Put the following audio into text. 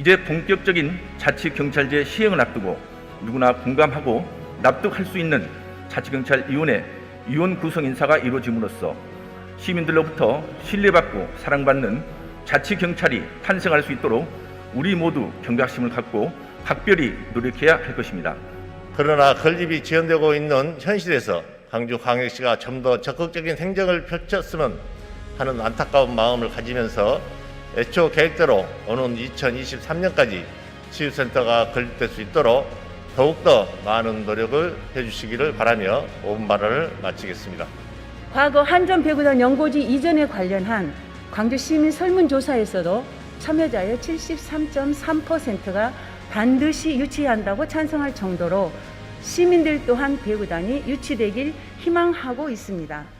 이제 본격적인 자치경찰제 시행을 앞두고 누구나 공감하고 납득할 수 있는 자치경찰위원회 위원 구성 인사가 이루어짐으로써 시민들로부터 신뢰받고 사랑받는 자치경찰이 탄생할 수 있도록 우리 모두 경각심을 갖고 각별히 노력해야 할 것입니다. 그러나 건립이 지연되고 있는 현실에서 광주 광역시가 좀 더 적극적인 행정을 펼쳤으면 하는 안타까운 마음을 가지면서 애초 계획대로 오는 2023년까지 치유센터가 건립될 수 있도록 더욱더 많은 노력을 해주시기를 바라며 5분 발언을 마치겠습니다. 과거 한전 배구단 연고지 이전에 관련한 광주 시민 설문조사에서도 참여자의 73.3%가 반드시 유치한다고 찬성할 정도로 시민들 또한 배구단이 유치되길 희망하고 있습니다.